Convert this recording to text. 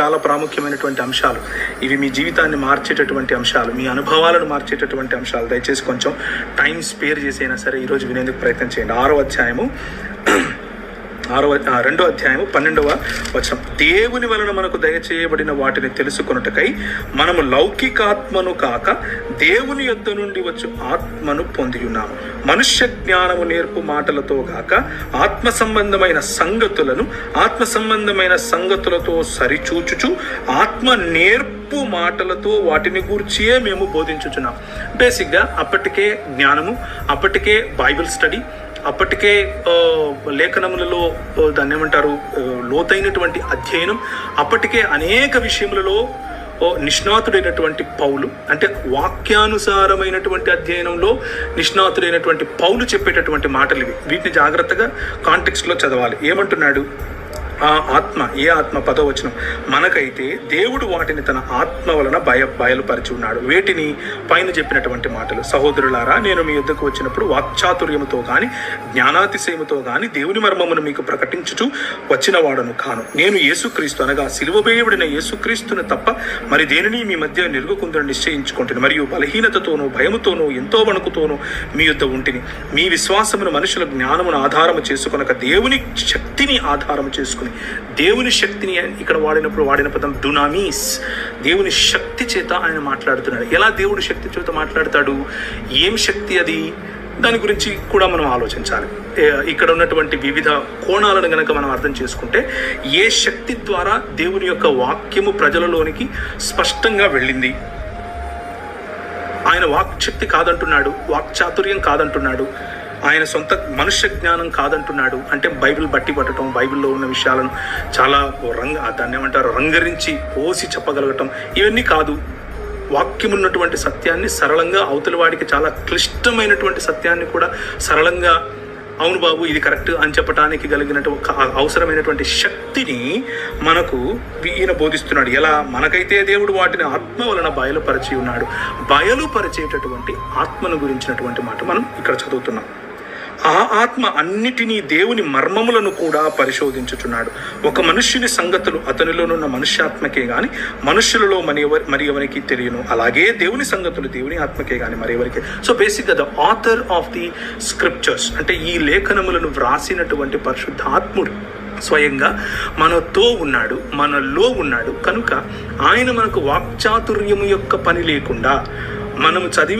చాలా ప్రాముఖ్యమైనటువంటి అంశాలు. ఇవి మీ జీవితాన్ని మార్చేటటువంటి అంశాలు. మీ అనుభవాలను మార్చేటటువంటి అంశాలు. దయచేసి కొంచెం టైం స్పేర్ చేసైనా సరే ఈరోజు వినేందుకు ప్రయత్నం చేయండి. ఆరో అధ్యాయము ఆరో రెండో అధ్యాయము పన్నెండవ వచనం. దేవుని వలన మనకు దయచేయబడిన వాటిని తెలుసుకొనుటకై మనము లౌకికాత్మను కాక దేవుని యొద్ద నుండి వచ్చు ఆత్మను పొంది ఉన్నాము. మనుష్య జ్ఞానము నేర్పు మాటలతో కాక ఆత్మ సంబంధమైన సంగతులను ఆత్మ సంబంధమైన సంగతులతో సరిచూచుచు ఆత్మ నేర్పు మాటలతో వాటిని గూర్చియే మేము బోధించుచున్నాం. బేసిక్గా అప్పటికే జ్ఞానము అప్పటికే బైబిల్ స్టడీ అప్పటికే లేఖనములలో దాన్ని ఏమంటారు లోతైనటువంటి అధ్యయనం. అప్పటికే అనేక విషయములలో నిష్ణాతుడైనటువంటి పౌలు అంటే వాక్యానుసారమైనటువంటి అధ్యయనంలో నిష్ణాతుడైనటువంటి పౌలు చెప్పేటటువంటి మాటలు ఇవి. వీటిని జాగ్రత్తగా కాంటెక్స్ట్లో చదవాలి. ఏమంటున్నాడు? ఆ ఆత్మ ఏ ఆత్మ? పదవచనం. మనకైతే దేవుడు వాటిని తన ఆత్మ వలన భయ బయలుపరిచి ఉన్నాడు వేటిని? పైన చెప్పినటువంటి మాటలు. సహోదరులారా నేను మీ యుద్ధకు వచ్చినప్పుడు వాక్చాతుర్యముతో కానీ జ్ఞానాతిశయముతో కానీ దేవుని మర్మమును మీకు ప్రకటించుచు వచ్చిన వాడను కాను. నేను యేసుక్రీస్తు అనగా సిలువబేయబడిన యేసుక్రీస్తును తప్ప మరి దేనిని మీ మధ్య నిరుగుకుందని నిశ్చయించుకుంటుంది మరియు బలహీనతతోనూ భయముతోనూ ఎంతో వణుకుతోనూ మీ యుద్ధ ఉంటిని. మీ విశ్వాసమును మనుషుల జ్ఞానమును ఆధారము చేసుకొనక దేవుని శక్తిని ఆధారము చేసుకుని దేవుని శక్తిని ఇక్కడ వాడినప్పుడు వాడిన పదం డునామీస్ దేవుని శక్తి చేత ఆయన మాట్లాడుతున్నాడు. ఎలా దేవుడి శక్తి చేత మాట్లాడతాడు? ఏం శక్తి అది? దాని గురించి కూడా మనం ఆలోచించాలి. ఇక్కడ ఉన్నటువంటి వివిధ కోణాలను గనక మనం అర్థం చేసుకుంటే ఏ శక్తి ద్వారా దేవుని యొక్క వాక్యము ప్రజలలోనికి స్పష్టంగా వెళ్ళింది? ఆయన వాక్శక్తి కాదంటున్నాడు వాక్చాతుర్యం కాదంటున్నాడు. ఆయన సొంత మనుష్య జ్ఞానం కాదంటున్నాడు. అంటే బైబిల్ బట్టి పట్టడం బైబిల్లో ఉన్న విషయాలను చాలా రంగ దాన్ని ఏమంటారు రంగరించి పోసి చెప్పగలగటం ఇవన్నీ కాదు. వాక్యం ఉన్నటువంటి సత్యాన్ని సరళంగా అవతలి వాడికి చాలా క్లిష్టమైనటువంటి సత్యాన్ని కూడా సరళంగా అవును బాబు ఇది కరెక్ట్ అని చెప్పడానికి కలిగినటు ఒక అవసరమైనటువంటి శక్తిని మనకు ఈయన బోధిస్తున్నాడు. ఎలా? మనకైతే దేవుడు వాటిని ఆత్మ వలన బయలుపరిచి ఉన్నాడు. బయలుపరిచేటటువంటి ఆత్మను గురించినటువంటి మాట మనం ఇక్కడ చదువుతున్నాం. ఆ ఆత్మ అన్నిటినీ దేవుని మర్మములను కూడా పరిశోధించుచున్నాడు. ఒక మనుష్యుని సంగతులు అతనిలోనున్న మనుష్యాత్మకే గాని మనుష్యులలో మరి ఎవరి మరి ఎవరికి తెలియను. అలాగే దేవుని సంగతులు దేవుని ఆత్మకే గాని మరి ఎవరికి. సో బేసిక్గా the author of the scriptures అంటే ఈ లేఖనములను వ్రాసినటువంటి పరిశుద్ధాత్ముడు స్వయంగా మనతో ఉన్నాడు మనలో ఉన్నాడు. కనుక ఆయన మనకు వాక్చాతుర్యము యొక్క పని లేకుండా మనము చదివి